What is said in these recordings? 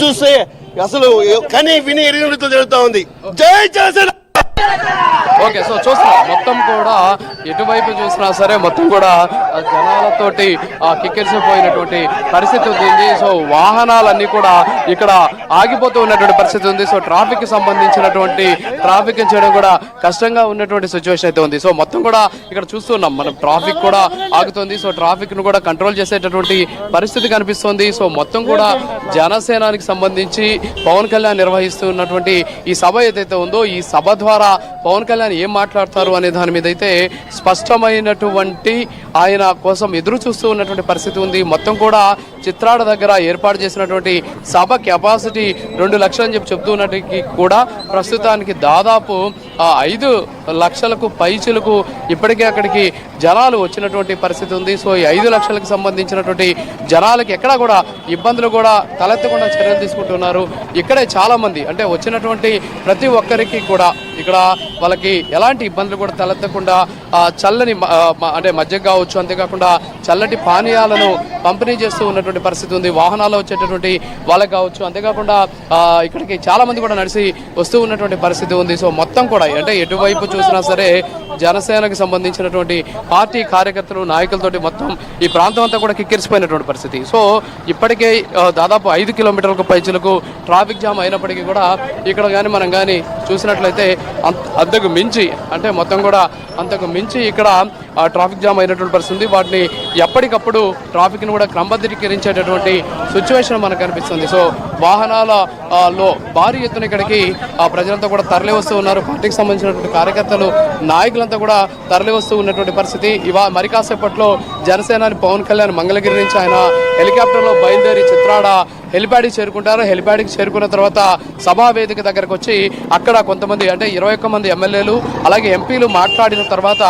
చూస్తే అసలు కానీ విని ఎరిగినట్టు జరుగుతా ఉంది. జై జనసేన! ఓకే సో చూస్తున్నాం మొత్తం కూడా ఎటువైపు చూసినా సరే మొత్తం కూడా జనాలతోటి ఆ, కిక్కిరిసిపోయినటువంటి పరిస్థితి ఉంది. సో వాహనాలన్నీ కూడా ఇక్కడ ఆగిపోతూ ఉన్నటువంటి పరిస్థితి ఉంది. సో ట్రాఫిక్కి సంబంధించినటువంటి ట్రాఫిక్ చేయడం కూడా కష్టంగా ఉన్నటువంటి సిచ్యువేషన్ అయితే ఉంది. సో మొత్తం కూడా ఇక్కడ చూస్తున్నాం మనం ట్రాఫిక్ కూడా ఆగుతుంది. సో ట్రాఫిక్ను కూడా కంట్రోల్ చేసేటటువంటి పరిస్థితి కనిపిస్తుంది. సో మొత్తం కూడా జనసేనానికి సంబంధించి పవన్ కళ్యాణ్ నిర్వహిస్తున్నటువంటి ఈ సభ ఏదైతే ఉందో ఈ సభ ద్వారా పవన్ కళ్యాణ్ ఏం మాట్లాడతారు అనే దాని మీద అయితే స్పష్టమైనటువంటి ఆయన కోసం ఎదురు చూస్తూ ఉన్నటువంటి పరిస్థితి ఉంది. మొత్తం కూడా చిత్రాడ దగ్గర ఏర్పాటు చేసినటువంటి సభ కెపాసిటీ రెండు లక్షలు అని చెప్పి చెప్తూ కూడా ప్రస్తుతానికి దాదాపు ఐదు లక్షలకు పైచులకు ఇప్పటికే అక్కడికి జనాలు వచ్చినటువంటి పరిస్థితి ఉంది. సో ఈ ఐదు లక్షలకు సంబంధించినటువంటి జనాలకి ఎక్కడా కూడా ఇబ్బందులు కూడా తలెత్తకుండా చర్యలు తీసుకుంటున్నారు. ఇక్కడే చాలామంది అంటే వచ్చినటువంటి ప్రతి ఒక్కరికి కూడా ఇక్కడ వాళ్ళకి ఎలాంటి ఇబ్బందులు కూడా తలెత్తకుండా చల్లని అంటే మద్యం కావచ్చు అంతేకాకుండా చల్లటి పానీయాలను పంపిణీ చేస్తూ ఉన్నటువంటి పరిస్థితి ఉంది. వాహనాల్లో వచ్చేటటువంటి వాళ్ళకి కావచ్చు అంతేకాకుండా ఇక్కడికి చాలామంది కూడా నడిచి వస్తూ ఉన్నటువంటి పరిస్థితి ఉంది. సో మొత్తం కూడా అంటే ఎటువైపు చూసినా సరే జనసేనకు సంబంధించినటువంటి పార్టీ కార్యకర్తలు నాయకులతోటి మొత్తం ఈ ప్రాంతం అంతా కూడా కిక్కిరిసిపోయినటువంటి పరిస్థితి. సో ఇప్పటికే దాదాపు ఐదు కిలోమీటర్లకు పైచులకు ట్రాఫిక్ జామ్ అయినప్పటికీ కూడా ఇక్కడ కానీ మనం కానీ చూసినట్లయితే అంతకు మించి అంటే మొత్తం కూడా అంతకు మించి ఇక్కడ ఆ, ట్రాఫిక్ జామ్ అయినటువంటి పరిస్థితి వాటిని ఎప్పటికప్పుడు ట్రాఫిక్ను కూడా క్రమబద్ధీకరించేటటువంటి సిచ్యువేషన్ మనకు కనిపిస్తుంది. సో వాహనాల లో భారీ ఎత్తున ఇక్కడికి ఆ, ప్రజలంతా కూడా తరలి వస్తూ ఉన్నారు. పార్టీకి సంబంధించినటువంటి కార్యకర్తలు నాయకులంతా కూడా తరలి వస్తూ ఉన్నటువంటి పరిస్థితి. ఇవా మరి కాసేపట్లో జనసేనాని పవన్ కళ్యాణ్ మంగళగిరి నుంచి ఆయన హెలికాప్టర్లో బయలుదేరి చిత్రాడ హెలిప్యాడ్కి చేరుకుంటారు. హెలిప్యాడ్కి చేరుకున్న తర్వాత సభా వేదిక దగ్గరకు వచ్చి అక్కడ కొంతమంది అంటే ఇరవై ఒక్క మంది ఎమ్మెల్యేలు అలాగే ఎంపీలు మాట్లాడిన తర్వాత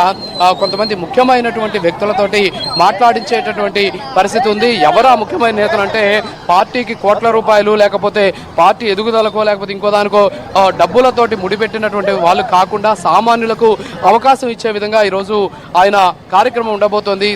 కొంతమంది ముఖ్యమైనటువంటి వ్యక్తులతోటి మాట్లాడించేటటువంటి పరిస్థితి ఉంది. ఎవరా ముఖ్యమైన నేతలు అంటే పార్టీకి కోట్ల రూపాయలు లేకపోతే పార్టీ ఎదుగుదలకో లేకపోతే ఇంకో దానికో డబ్బులతోటి ముడిపెట్టినటువంటి వాళ్ళు కాకుండా సామాన్యులకు అవకాశం ఇచ్చే విధంగా ఈరోజు ఆయన కార్యక్రమం ఉండబోతోంది.